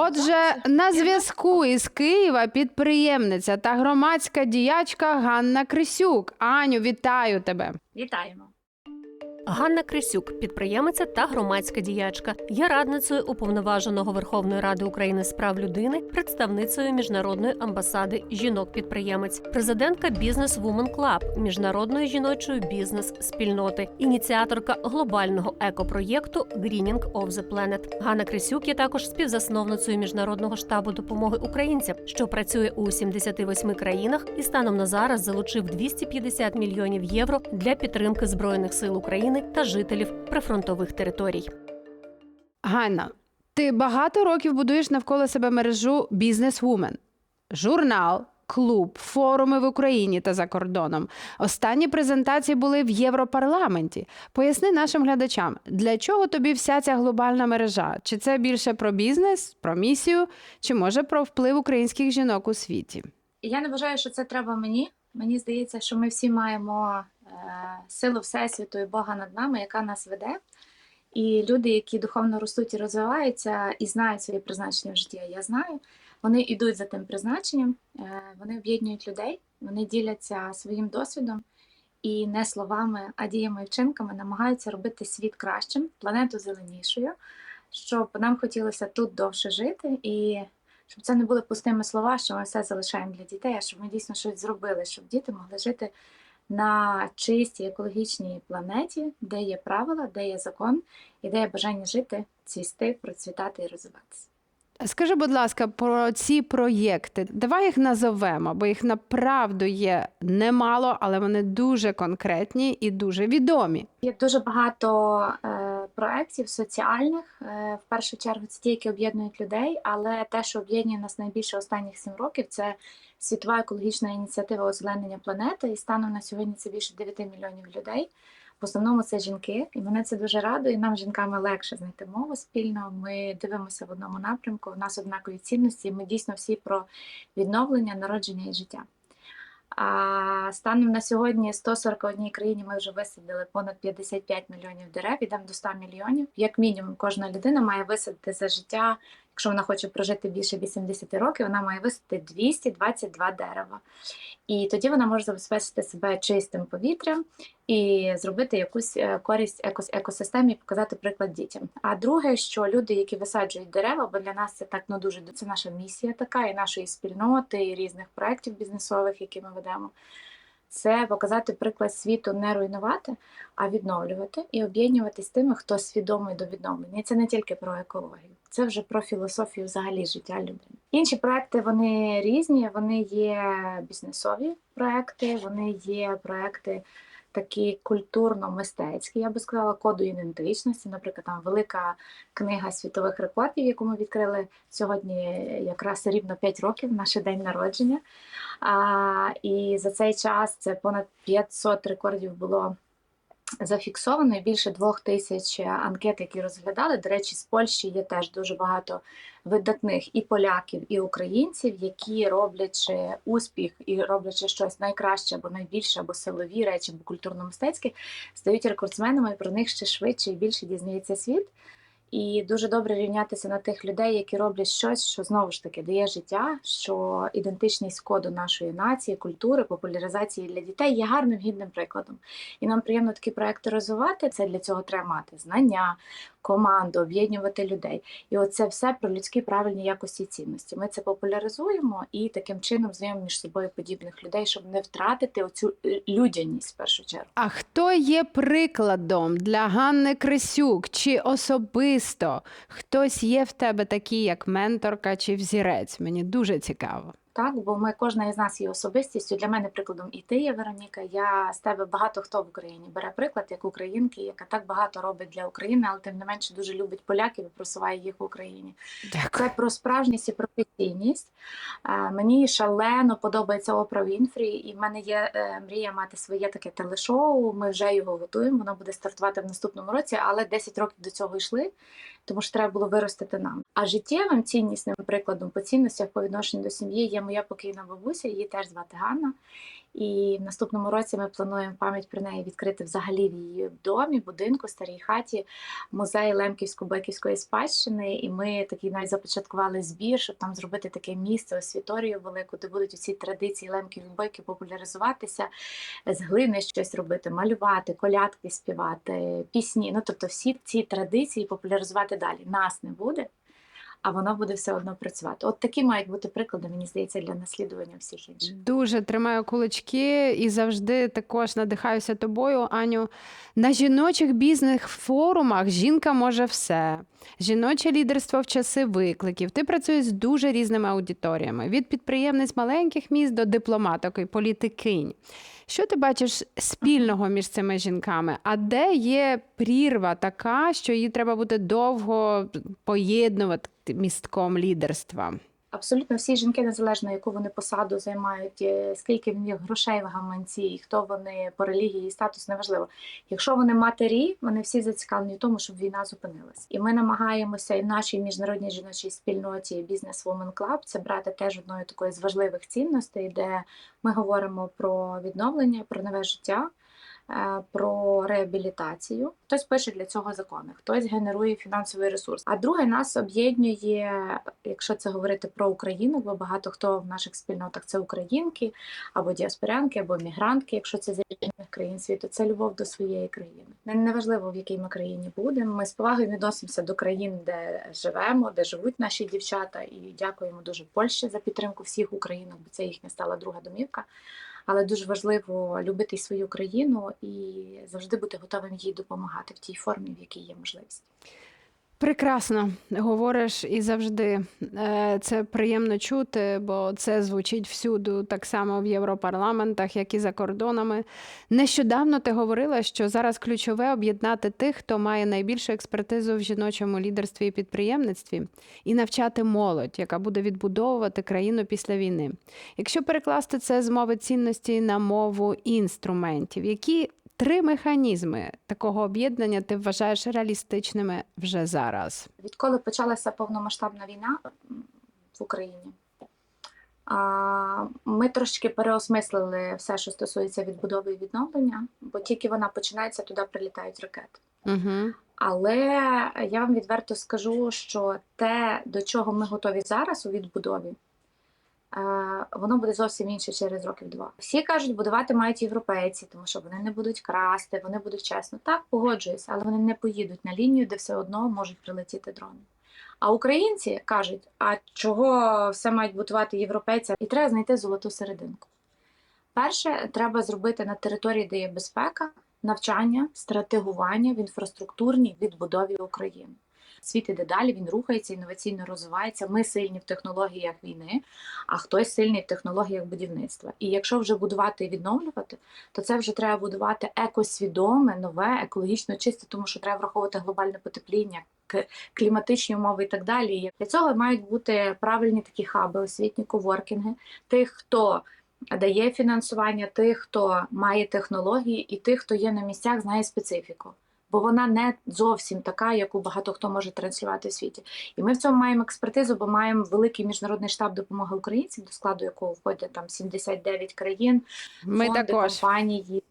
Отже, на зв'язку із Києва підприємниця та громадська діячка Ганна Крисюк. Аню, вітаю тебе. Вітаємо. Ганна Крисюк, підприємиця та громадська діячка, є радницею уповноваженого Верховної Ради України з прав людини, представницею міжнародної амбасади жінок-підприємець, президентка Бізнес Women Club міжнародної жіночої бізнес-спільноти, ініціаторка глобального екопроєкту Greening of the Planet. Ганна Крисюк є також співзасновницею міжнародного штабу допомоги українцям, що працює у 78 країнах і станом на зараз залучив 250 мільйонів євро для підтримки збройних сил України та жителів прифронтових територій. Ганна, ти багато років будуєш навколо себе мережу Бізнес-вумен. Журнал, клуб, форуми в Україні та за кордоном. Останні презентації були в Європарламенті. Поясни нашим глядачам, для чого тобі вся ця глобальна мережа? Чи це більше про бізнес, про місію, чи може про вплив українських жінок у світі? Я не вважаю, що це треба мені. Мені здається, що ми всі маємо силу Всесвіту і Бога над нами, яка нас веде. І люди, які духовно ростуть і розвиваються, і знають своє призначення в житті, я знаю, вони йдуть за тим призначенням, е, вони об'єднують людей, вони діляться своїм досвідом і не словами, а діями і вчинками намагаються робити світ кращим, планету зеленішою, щоб нам хотілося тут довше жити і щоб це не були пустими слова, що ми все залишаємо для дітей, а щоб ми дійсно щось зробили, щоб діти могли жити на чистій екологічній планеті, де є правила, де є закон і де є бажання жити, цвісти, процвітати і розвиватися. Скажи, будь ласка, про ці проєкти. Давай їх назовемо, бо їх направду є немало, але вони дуже конкретні і дуже відомі. Є дуже багато е, проєктів соціальних. Е, в першу чергу це ті, які об'єднують людей, але те, що об'єднує нас найбільше останніх сім років, це світова екологічна ініціатива озеленення планети. І станом на сьогодні це більше 9 мільйонів людей. В основному це жінки, і мене це дуже радує. Нам жінками легше знайти мову спільно. Ми дивимося в одному напрямку. У нас однакові цінності. Ми дійсно всі про відновлення, народження і життя. А станом на сьогодні 141 країні ми вже висадили понад 55 мільйонів дерев, ідемо до 100 мільйонів. Як мінімум, кожна людина має висадити за життя. Якщо вона хоче прожити більше 80 років, вона має висадити 222 дерева. І тоді вона може забезпечити себе чистим повітрям і зробити якусь е, користь екос- екосистемі показати приклад дітям. А друге, що люди, які висаджують дерева, бо для нас це так ну дуже це наша місія така, і нашої спільноти, і різних проєктів бізнесових, які ми ведемо. Це показати приклад світу не руйнувати, а відновлювати і об'єднуватись тими, хто свідомий до відновлення. І це не тільки про екологію, це вже про філософію взагалі життя людини. Інші проекти вони різні, вони є бізнесові проекти, вони є проекти такі культурно-мистецькі, я би сказала, коду ідентичності. Наприклад, там велика книга світових рекордів, яку ми відкрили сьогодні, якраз рівно 5 років, наш день народження. А, і за цей час це понад 500 рекордів було зафіксовано більше двох тисяч анкет, які розглядали. До речі, з Польщі є теж дуже багато видатних і поляків, і українців, які роблячи успіх і роблячи щось найкраще або найбільше, або силові речі, або культурно-мистецькі, стають рекордсменами, про них ще швидше і більше дізнається світ. І дуже добре рівнятися на тих людей, які роблять щось, що знову ж таки дає життя, що ідентичність коду нашої нації, культури, популяризації для дітей є гарним гідним прикладом. І нам приємно такі проекти розвивати. Це для цього треба мати знання, команду, об'єднувати людей. І оце все про людські правильні якості і цінності. Ми це популяризуємо і таким чином знайомимо між собою подібних людей, щоб не втратити оцю е, людяність в першу чергу. А хто є прикладом для Ганни Крисюк? Чи особисто хтось є в тебе такий, як менторка чи взірець? Мені дуже цікаво. Так, бо ми кожна із нас є особистістю. Для мене прикладом і ти є Вероніка. Я з тебе багато хто в Україні бере приклад як українки, яка так багато робить для України, але тим не менше дуже любить поляків і просуває їх в Україні. Дякую. Це про справжність і професійність. Е, Мені шалено подобається Опра Вінфрі, і в мене є е, мрія мати своє таке телешоу. Ми вже його готуємо. Воно буде стартувати в наступному році, але 10 років до цього йшли, тому що треба було виростити нам. А життєвим ціннісним прикладом по цінностях по відношенню до сім'ї є моя покійна бабуся, її теж звати Ганна. І в наступному році ми плануємо пам'ять про неї відкрити взагалі в її домі, будинку, старій хаті, музей Лемківсько-Беківської спадщини. І ми такий навіть започаткували збір, щоб там зробити таке місце, освіторію велику, де будуть усі традиції лемків і бойків популяризуватися, з глини щось робити, малювати, колядки співати, пісні. Ну тобто всі ці традиції популяризувати далі. Нас не буде. А воно буде все одно працювати. От такі мають бути приклади, мені здається, для наслідування всіх інших. Дуже тримаю кулачки і завжди також надихаюся тобою, Аню. На жіночих бізнес-форумах жінка може все. Жіноче лідерство в часи викликів. Ти працюєш з дуже різними аудиторіями: від підприємниць маленьких міст до дипломаток і політикинь. Що ти бачиш спільного між цими жінками? А де є прірва така, що її треба буде довго поєднувати містком лідерства? Абсолютно всі жінки, незалежно яку вони посаду займають, е, скільки в них грошей в гаманці, і хто вони по релігії статус, неважливо. Якщо вони матері, вони всі зацікавлені в тому, щоб війна зупинилась. І ми намагаємося і в нашій міжнародній жіночій спільноті Business Women Club це брати теж одною такою з важливих цінностей, де ми говоримо про відновлення, про нове життя. Е, Про реабілітацію хтось пише для цього закони, хтось генерує фінансовий ресурс. А друге нас об'єднує, якщо це говорити про Україну, бо багато хто в наших спільнотах це українки або діаспорянки, або мігрантки, якщо це з різних країн світу, це любов до своєї країни. Неважливо в якій ми країні будемо. Ми з повагою відносимося до країн, де живемо, де живуть наші дівчата, і дякуємо дуже Польщі за підтримку всіх українок, бо це їхня стала друга домівка. Але дуже важливо любити свою країну і завжди бути готовим їй допомагати в тій формі, в якій є можливість. Прекрасно говориш і завжди Е, це приємно чути, бо це звучить всюди, так само в європарламентах, як і за кордонами. Нещодавно ти говорила, що зараз ключове об'єднати тих, хто має найбільшу експертизу в жіночому лідерстві і підприємництві, і навчати молодь, яка буде відбудовувати країну після війни. Якщо перекласти це з мови цінності на мову інструментів, які три механізми такого об'єднання ти вважаєш реалістичними вже зараз? Відколи почалася повномасштабна війна в Україні, ми трошки переосмислили все, що стосується відбудови і відновлення, бо тільки вона починається, туди прилітають ракети. Угу. Але я вам відверто скажу, що те, до чого ми готові зараз у відбудові, воно буде зовсім інше через років два. Всі кажуть, будувати мають європейці, тому що вони не будуть красти, вони будуть чесно. Так, погоджуюся, але вони не поїдуть на лінію, де все одно можуть прилетіти дрони. А українці кажуть: а чого все мають будувати європейці? І треба знайти золоту серединку. Перше, треба зробити на території, де є безпека, навчання, стратегування в інфраструктурній відбудові України. Світ іде далі, він рухається, інноваційно розвивається. Ми сильні в технологіях війни, а хтось сильний в технологіях будівництва. І якщо вже будувати і відновлювати, то це вже треба будувати екосвідоме, нове, екологічно чисте, тому що треба враховувати глобальне потепління, кліматичні умови і так далі. Для цього мають бути правильні такі хаби, освітні коворкінги, тих, хто дає фінансування, тих, хто має технології, і тих, хто є на місцях, знає специфіку. Бо вона не зовсім така, яку багато хто може транслювати в світі. І ми в цьому маємо експертизу, бо маємо великий міжнародний штаб допомоги українцям, до складу якого входять там 79 країн, Ми фонди, також. компанії.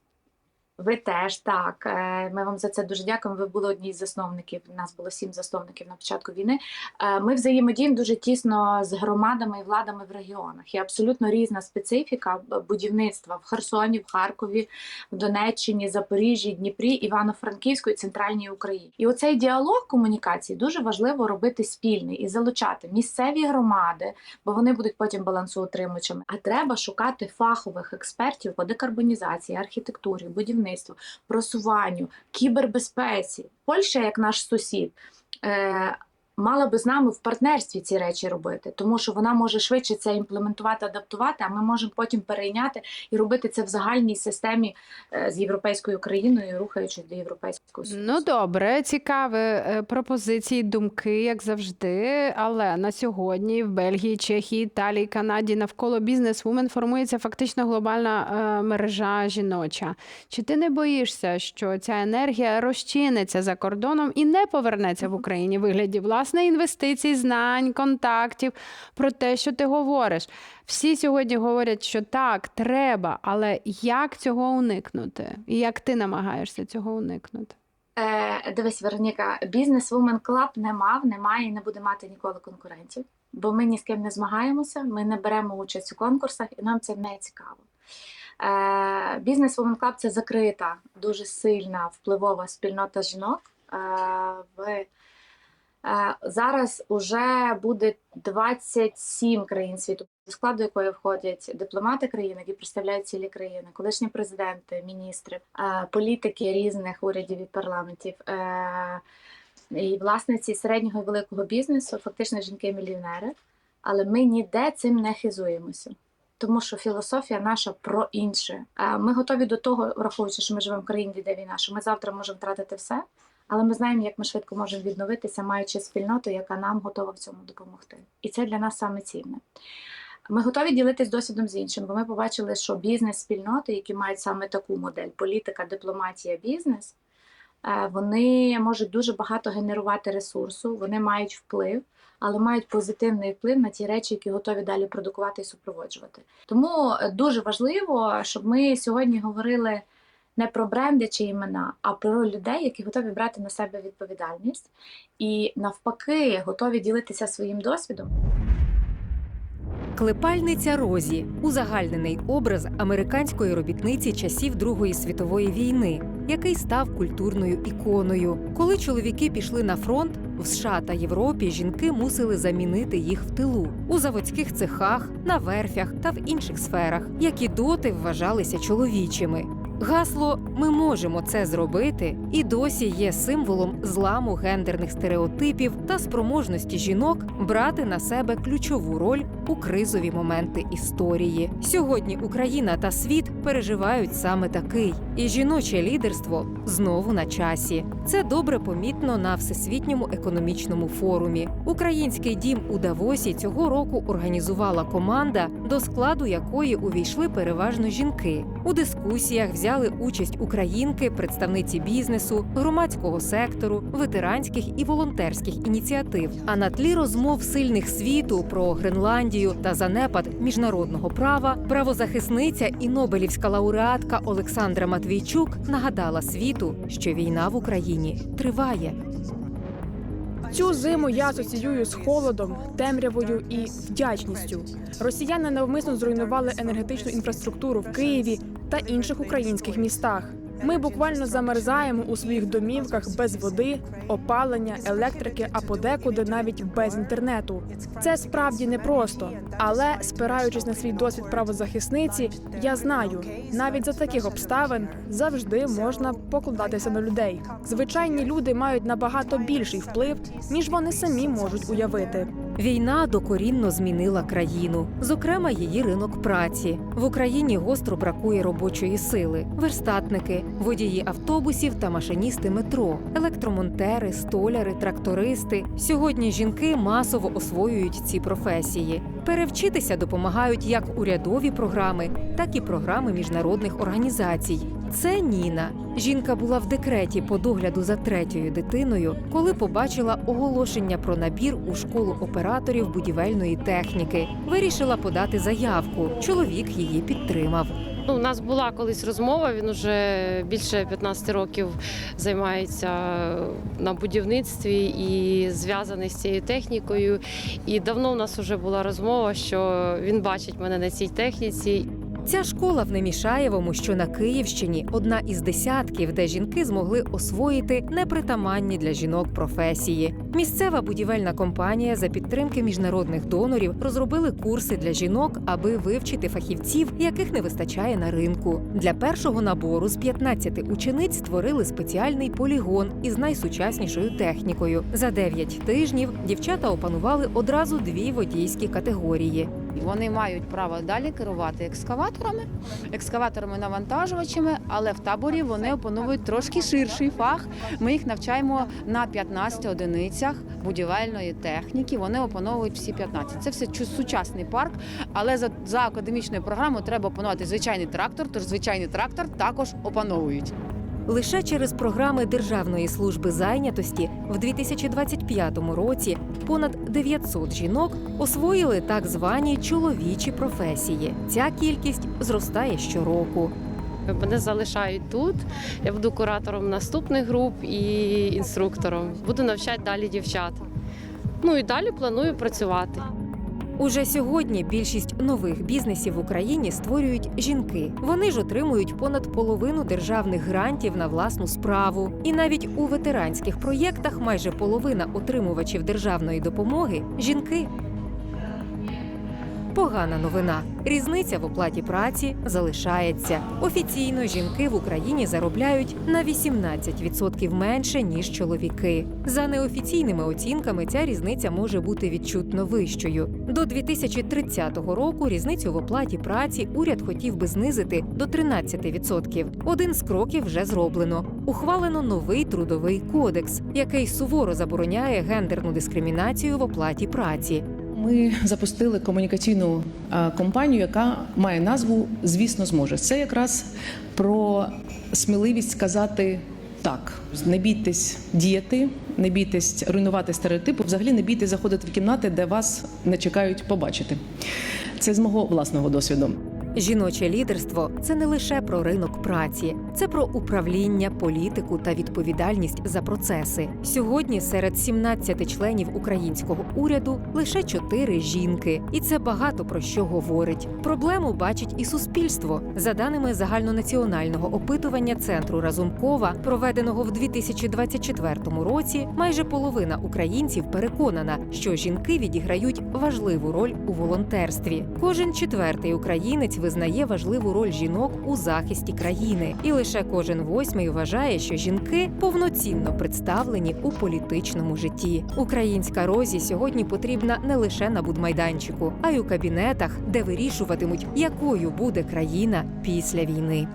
Ви теж так. Е, Ми вам за це дуже дякуємо. Ви були одні з засновників. У нас було сім засновників на початку війни. Е, Ми взаємодіємо дуже тісно з громадами і владами в регіонах. Є абсолютно різна специфіка будівництва в Херсоні, в Харкові, в Донеччині, Запоріжжі, Дніпрі, Івано-Франківську і центральній Україні. І оцей діалог комунікації дуже важливо робити спільний і залучати місцеві громади, бо вони будуть потім балансоутримувачами. А треба шукати фахових експертів по декарбонізації, архітектурі, будівництву, просуванню, кібербезпеці. Польща, як наш сусід. Мала би з нами в партнерстві ці речі робити, тому що вона може швидше це імплементувати, адаптувати, а ми можемо потім перейняти і робити це в загальній системі е, з європейською країною, рухаючись до європейського союзу. Ну добре, цікаві е, пропозиції, думки, як завжди. Але на сьогодні в Бельгії, Чехії, Італії, Канаді навколо бізнес-вумен формується фактично глобальна е, мережа жіноча. Чи ти не боїшся, що ця енергія розчиниться за кордоном і не повернеться в Україні в вигляді власних власне інвестицій, знань, контактів, про те, що ти говориш. Всі сьогодні говорять, що так, треба, але як цього уникнути? І як ти намагаєшся цього уникнути? Е, дивись, Вероніка, бізнес Women Club не мав, не має і не буде мати ніколи конкурентів, бо ми ні з ким не змагаємося, ми не беремо участь у конкурсах, і нам це не цікаво. Е, бізнес Women Club це закрита, дуже сильна впливова спільнота жінок. Е, в, зараз уже буде 27 країн світу, до складу якої входять дипломати країн, які представляють цілі країни, колишні президенти, міністри, е, політики різних урядів і парламентів. е, І власниці середнього і великого бізнесу, фактично жінки-мільйонери. Але ми ніде цим не хизуємося. Тому що філософія наша про інше. Е, Ми готові до того, враховуючи, що ми живемо в країні, де війна, що ми завтра можемо втратити все, але ми знаємо, як ми швидко можемо відновитися, маючи спільноту, яка нам готова в цьому допомогти. І це для нас саме цінне. Ми готові ділитись досвідом з іншим, бо ми побачили, що бізнес-спільноти, які мають саме таку модель політика, дипломатія, бізнес, е, вони можуть дуже багато генерувати ресурсу, вони мають вплив, але мають позитивний вплив на ті речі, які готові далі продукувати і супроводжувати. Тому е, дуже важливо, щоб ми сьогодні говорили не про бренди чи імена, а про людей, які готові брати на себе відповідальність і навпаки готові ділитися своїм досвідом. Клепальниця Розі узагальнений образ американської робітниці часів Другої світової війни, який став культурною іконою. Коли чоловіки пішли на фронт, в США та Європі жінки мусили замінити їх в тилу у заводських цехах, на верфях та в інших сферах, які доти вважалися чоловічими. Гасло Ми можемо це зробити і досі є символом зламу гендерних стереотипів та спроможності жінок брати на себе ключову роль у кризові моменти історії. Сьогодні Україна та світ переживають саме такий, і жіноче лідерство знову на часі. Це добре помітно на всесвітньому економічному форумі. Український дім у Давосі цього року організувала команда, до складу якої увійшли переважно жінки. У дискусіях взяли участь українки, представниці бізнесу, громадського сектору, ветеранських і волонтерських ініціатив. А на тлі розмов сильних світу про Гренландію та занепад міжнародного права правозахисниця і Нобелівська лауреатка Олександра Матвійчук нагадала світу, що війна в Україні триває. Цю зиму я асоціюю з холодом, темрявою і вдячністю. Росіяни навмисно зруйнували енергетичну інфраструктуру в Києві та інших українських містах. Ми буквально замерзаємо у своїх домівках без води, опалення, електрики, а подекуди навіть без інтернету. Це справді непросто, але спираючись на свій досвід правозахисниці, я знаю, навіть за таких обставин завжди можна покладатися на людей. Звичайні люди мають набагато більший вплив, ніж вони самі можуть уявити. Війна докорінно змінила країну, зокрема її ринок праці. В Україні гостро бракує робочої сили, верстатники, водії автобусів та машиністи метро, електромонтери, столяри, трактористи. Сьогодні жінки масово освоюють ці професії. Перевчитися допомагають як урядові програми, так і програми міжнародних організацій. Це Ніна. Жінка була в декреті по догляду за третьою дитиною, коли побачила оголошення про набір у школу операторів будівельної техніки. Вирішила подати заявку. Чоловік її підтримав. Ну, у нас була колись розмова. Він вже більше 15 років займається на будівництві і зв'язаний з цією технікою. І давно у нас вже була розмова, що він бачить мене на цій техніці. Ця школа в Немішаєвому, що на Київщині, одна із десятків, де жінки змогли освоїти непритаманні для жінок професії. Місцева будівельна компанія за підтримки міжнародних донорів розробили курси для жінок, аби вивчити фахівців, яких не вистачає на ринку. Для першого набору з 15 учениць створили спеціальний полігон із найсучаснішою технікою. За 9 тижнів дівчата опанували одразу дві водійські категорії. Вони мають право далі керувати екскаваторами, екскаваторами-навантажувачами, але в таборі вони опановують трошки ширший фах. Ми їх навчаємо на 15 одиницях будівельної техніки. Вони опановують всі 15. Це все сучасний парк, але за, за академічною програмою треба опанувати звичайний трактор, тож звичайний трактор також опановують. Лише через програми Державної служби зайнятості в 2025 році понад 900 жінок освоїли так звані чоловічі професії. Ця кількість зростає щороку. Мене залишають тут. Я буду куратором наступних груп і інструктором. Буду навчати далі дівчат. Ну і далі планую працювати. Уже сьогодні більшість нових бізнесів в Україні створюють жінки. Вони ж отримують понад половину державних грантів на власну справу. І навіть у ветеранських проєктах майже половина отримувачів державної допомоги жінки. Погана новина. Різниця в оплаті праці залишається. Офіційно жінки в Україні заробляють на 18% менше ніж чоловіки. За неофіційними оцінками, ця різниця може бути відчутно вищою. До 2030 року різницю в оплаті праці уряд хотів би знизити до 13%. Один з кроків вже зроблено. Ухвалено новий трудовий кодекс, який суворо забороняє гендерну дискримінацію в оплаті праці. Ми запустили комунікаційну компанію, яка має назву Звісно, зможе. Це якраз про сміливість сказати так. Не бійтесь діяти, не бійтесь руйнувати стереотипи. Взагалі не бійтесь заходити в кімнати, де вас не чекають побачити. Це з мого власного досвіду. Жіноче лідерство це не лише про ринок праці, це про управління, політику та відповідальність за процеси. Сьогодні серед 17 членів українського уряду лише 4 жінки, і це багато про що говорить. Проблему бачить і суспільство. За даними загальнонаціонального опитування центру Разумкова, проведеного в 2024 році, майже половина українців переконана, що жінки відіграють важливу роль у волонтерстві. Кожен четвертий українець визнає важливу роль жінок у захисті країни, і лише кожен восьмий вважає, що жінки повноцінно представлені у політичному житті. Українська розі сьогодні потрібна не лише на будмайданчику, а й у кабінетах, де вирішуватимуть, якою буде країна після війни.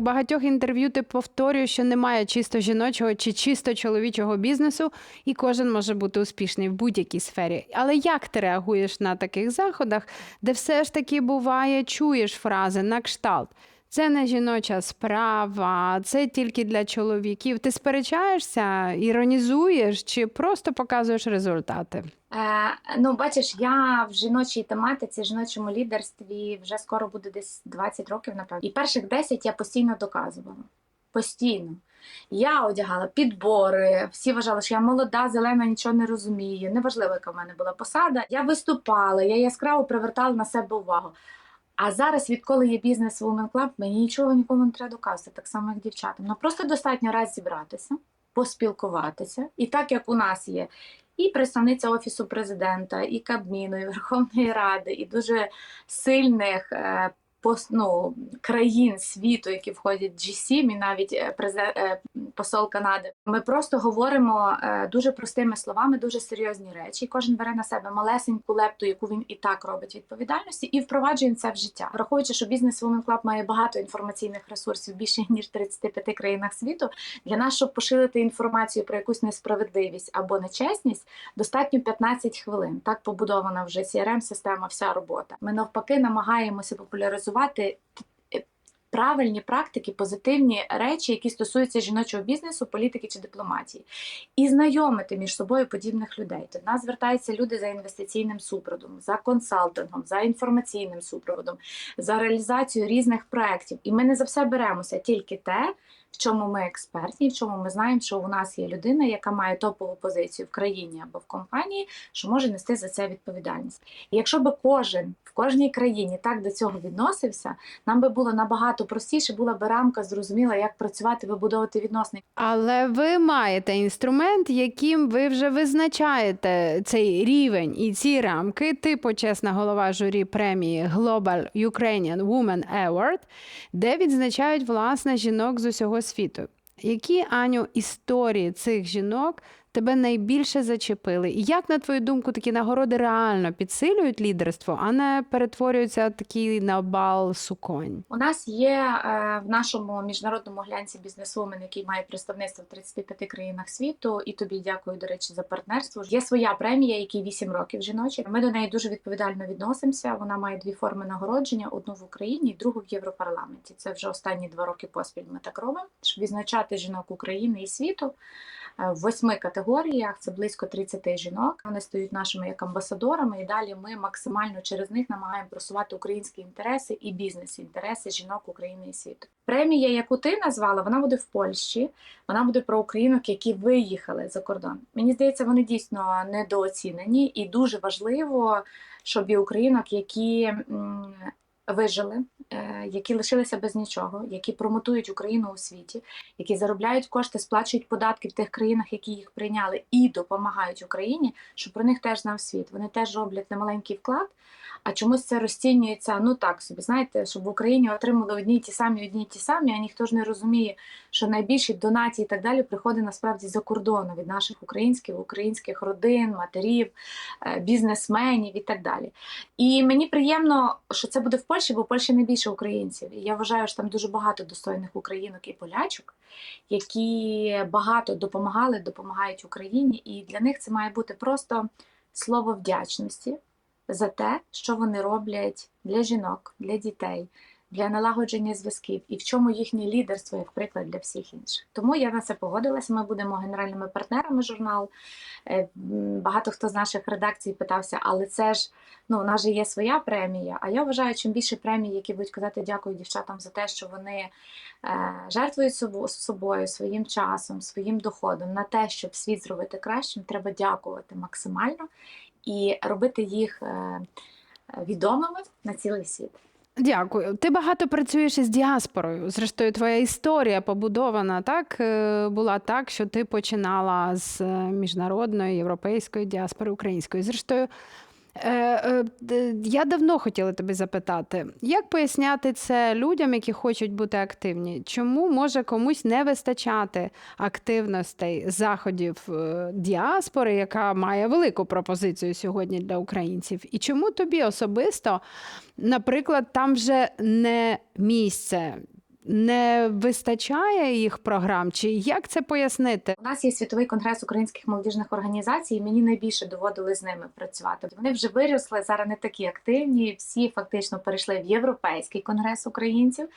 Багатьох інтерв'ю ти повторюєш, що немає чисто жіночого чи чисто чоловічого бізнесу, і кожен може бути успішний в будь-якій сфері. Але як ти реагуєш на таких заходах, де все ж таки буває, чуєш фрази на кшталт? Це не жіноча справа, це тільки для чоловіків. Ти сперечаєшся, іронізуєш чи просто показуєш результати? Е, ну, бачиш, я в жіночій тематиці, жіночому лідерстві вже скоро буде десь 20 років, напевно. І перших 10 я постійно доказувала. Постійно. Я одягала підбори, всі вважали, що я молода, зелена, нічого не розумію. Неважливо, яка в мене була посада. Я виступала, я яскраво привертала на себе увагу. А зараз, відколи є бізнес Women Club, мені нічого нікому не треба доказувати, так само як дівчатам. Ну просто достатньо раз зібратися, поспілкуватися. І так як у нас є і представниця офісу президента, і Кабміну, і Верховної Ради, і дуже сильних е, ну, країн світу, які входять в G7, і навіть е, е, посол Канади. Ми просто говоримо е, дуже простими словами, дуже серйозні речі. Кожен бере на себе малесеньку лепту, яку він і так робить відповідальності, і впроваджує це в життя. Враховуючи, що бізнес Women Club має багато інформаційних ресурсів більше ніж в 35 країнах світу. Для нас, щоб поширити інформацію про якусь несправедливість або нечесність, достатньо 15 хвилин. Так побудована вже crm система вся робота. Ми навпаки намагаємося популяризувати е, правильні практики, позитивні речі, які стосуються жіночого бізнесу, політики чи дипломатії, і знайомити між собою подібних людей. До нас звертаються люди за інвестиційним супроводом, за консалтингом, за інформаційним супроводом, за реалізацію різних проєктів. І ми не за все беремося тільки те, в чому ми експертні, в чому ми знаємо, що у нас є людина, яка має топову позицію в країні або в компанії, що може нести за це відповідальність. І якщо би кожен в кожній країні так до цього відносився, нам би було набагато простіше, була би рамка зрозуміла, як працювати, вибудовувати відносини. Але ви маєте інструмент, яким ви вже визначаєте цей рівень і ці рамки. Ти почесна голова журі премії Global Ukrainian Women Award, де відзначають власне жінок з усього світу. Які Аню історії цих жінок тебе найбільше зачепили? І як, на твою думку, такі нагороди реально підсилюють лідерство, а не перетворюються такі на бал суконь? У нас є е, в нашому міжнародному глянці бізнесвумен, який має представництво в 35 країнах світу. І тобі дякую, до речі, за партнерство. Є своя премія, якій 8 років жіночі. Ми до неї дуже відповідально відносимося. Вона має дві форми нагородження: одну в Україні, другу в Європарламенті. Це вже останні два роки поспіль. Ми так робимо, щоб відзначати жінок України і світу. Е, В восьми категоріях це близько 30 жінок. Вони стають нашими як амбасадорами, і далі ми максимально через них намагаємо просувати українські інтереси і бізнес-інтереси жінок України і світу. Премія, яку ти назвала, вона буде в Польщі. Вона буде про українок, які виїхали за кордон. Мені здається, вони дійсно недооцінені, і дуже важливо, щоб і українок, які вижили, е, які лишилися без нічого, які промотують Україну у світі, які заробляють кошти, сплачують податки в тих країнах, які їх прийняли, і допомагають Україні, щоб про них теж знав світ. Вони теж роблять немаленький вклад. А чомусь це розцінюється ну так собі. Знаєте, щоб в Україні отримали одні й ті самі, одні й ті самі, а ніхто ж не розуміє, що найбільші донації і так далі приходить насправді за кордону від наших українських, українських родин, матерів, е, бізнесменів і так далі. І мені приємно, що це буде в Польщі, бо в Польщі найбільше українців. І я вважаю, що там дуже багато достойних українок і полячок, які багато допомагали, допомагають Україні. І для них це має бути просто слово вдячності за те, що вони роблять для жінок, для дітей, для налагодження зв'язків і в чому їхнє лідерство як приклад для всіх інших. Тому я на це погодилася. Ми будемо генеральними партнерами журналу. Е, Багато хто з наших редакцій питався, але це ж ну у нас же є своя премія. А я вважаю, чим більше премій, які будуть казати дякую дівчатам за те, що вони е, жертвують собою, своїм часом, своїм доходом на те, щоб світ зробити кращим, треба дякувати максимально і робити їх е, відомими на цілий світ. Дякую. Ти багато працюєш із діаспорою. Зрештою, твоя історія побудована так е, була так, що ти починала з е, міжнародної європейської діаспори української. Зрештою, я давно хотіла тебе запитати, як поясняти це людям, які хочуть бути активні? Чому може комусь не вистачати активностей заходів е, діаспори, яка має велику пропозицію сьогодні для українців? І чому тобі особисто? наприклад, там вже не місце, не вистачає їх програм, чи як це пояснити? У нас є світовий конгрес українських молодіжних організацій, і мені найбільше доводилось з ними працювати. Вони вже виросли зараз не такі активні. Всі фактично перейшли в європейський конгрес українців.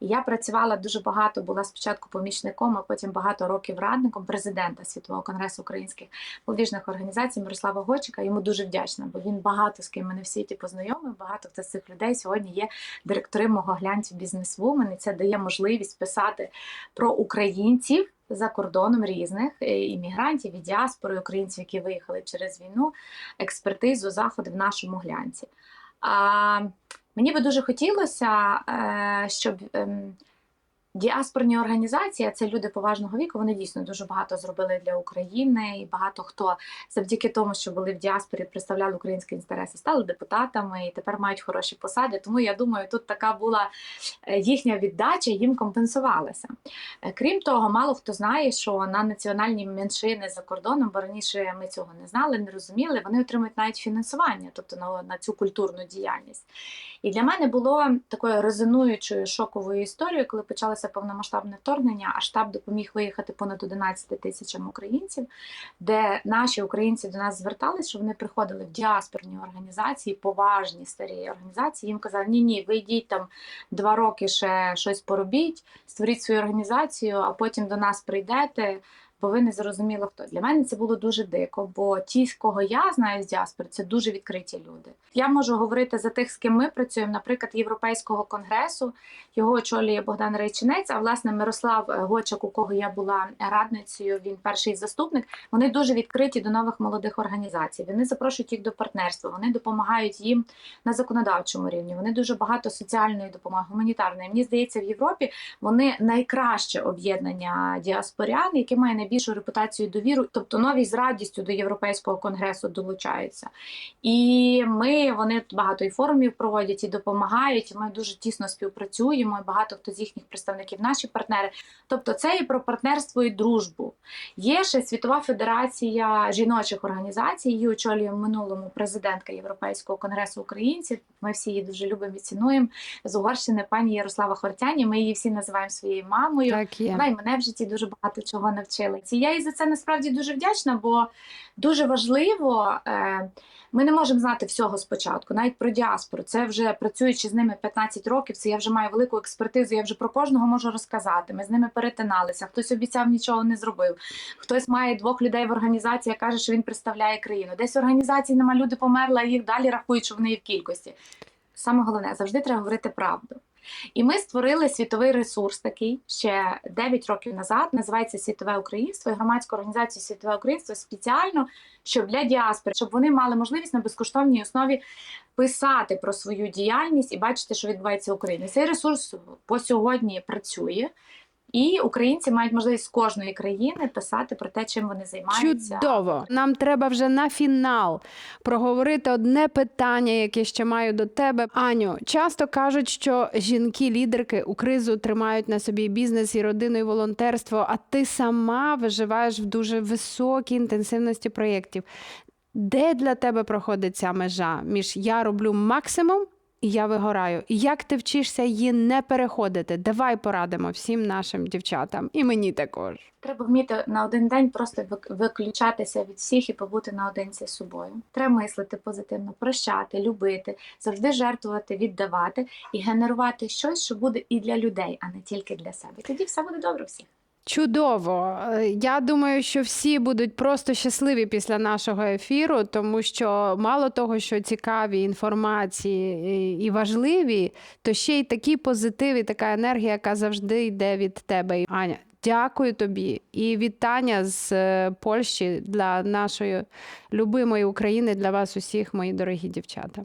І я працювала дуже багато. Була спочатку помічником, а потім багато років радником президента світового конгресу українських молодіжних організацій Мирослава Гочика. Йому дуже вдячна, бо він багато з ким мене в світі познайомив. Багато хто з цих людей сьогодні є директори мого глянцю бізнесвумен, і це дає можливість писати про українців за кордоном різних е, іммігрантів і діаспори, українців, які виїхали через війну, експертизу, заходи в нашому глянці. А, мені би дуже хотілося, е, щоб ем, діаспорні організації, це люди поважного віку, вони дійсно дуже багато зробили для України, і багато хто завдяки тому, що були в діаспорі, представляли українські інтереси, стали депутатами і тепер мають хороші посади. Тому я думаю, тут така була е, їхня віддача, їм компенсувалася. Е, Крім того, мало хто знає, що на національні меншини за кордоном, бо раніше ми цього не знали, не розуміли, вони отримують навіть фінансування, тобто на, на цю культурну діяльність. І для мене було такою резонуючою шоковою історією, коли почалося повномасштабне вторгнення, а штаб допоміг виїхати понад 11 тисячам українців, де наші українці до нас звертались, що вони приходили в діаспорні організації, поважні старі організації. Їм казали, ні, ні, ви йдіть там два роки ще щось поробіть, створіть свою організацію, а потім до нас прийдете. Бо ви не зрозуміло хто. Для мене це було дуже дико, бо ті, з кого я знаю з діаспори, це дуже відкриті люди. Я можу говорити за тих, з ким ми працюємо, наприклад, Європейського конгресу. Його очолює Богдан Рейчинець, а власне Мирослав е, Гочак, у кого я була радницею, він перший заступник. Вони дуже відкриті до нових молодих організацій. Вони запрошують їх до партнерства, вони допомагають їм на законодавчому рівні. Вони дуже багато соціальної допомоги, гуманітарної. Мені здається, в Європі вони найкраще об'єднання діаспорян, яке має найбільше найбільшу репутацію і довіру, тобто нові з радістю до європейського конгресу долучаються. І ми вони багато і форумів проводять і допомагають. Ми дуже тісно співпрацюємо. і Багато хто з їхніх представників, наші партнери. Тобто, це і про партнерство і дружбу. Є ще світова федерація жіночих організацій. Її очолює в минулому президентка Європейського конгресу українців. Ми всі її дуже любимо і цінуємо. З Угорщини пані Ярослава Хортяні. Ми її всі називаємо своєю мамою. Так є. Вона і мене в житті дуже багато чого навчила. І я їй за це насправді дуже вдячна, бо дуже важливо. Е, ми не можемо знати всього спочатку, навіть про діаспору. Це вже працюючи з ними 15 років. Це я вже маю велику експертизу. Я вже про кожного можу розказати. Ми з ними перетиналися. Хтось обіцяв нічого не зробив. Хтось має двох людей в організації, каже, що він представляє країну. Десь в організації нема люди померли, а їх далі рахують, що вони є в кількості. Саме головне, завжди треба говорити правду. І ми створили світовий ресурс такий ще 9 років назад. Називається Світове Українство і громадська організація Світове Українство спеціально щоб для діаспори, щоб вони мали можливість на безкоштовній основі писати про свою діяльність і бачити, що відбувається в Україні. Цей ресурс по сьогодні працює. І українці мають можливість з кожної країни писати про те, чим вони займаються. Чудово. Нам треба вже на фінал проговорити одне питання, яке ще маю до тебе. Аню, часто кажуть, що жінки-лідерки у кризу тримають на собі бізнес, і родину, і волонтерство, а ти сама виживаєш в дуже високій інтенсивності проєктів. Де для тебе проходить ця межа між я роблю максимум я вигораю? Як ти вчишся її не переходити? Давай порадимо всім нашим дівчатам, і мені також. Треба вміти на один день просто вик- виключатися від всіх і побути наодинці з собою. Треба мислити позитивно, прощати, любити, завжди жертвувати, віддавати і генерувати щось, що буде і для людей, а не тільки для себе. Тоді все буде добре всіх. Чудово. Е, Я думаю, що всі будуть просто щасливі після нашого ефіру, тому що мало того, що цікаві інформації і- і важливі, то ще й такий позитив і така енергія, яка завжди йде від тебе. Аня, дякую тобі і вітання з е, Польщі для нашої любимої України, для вас усіх, мої дорогі дівчата.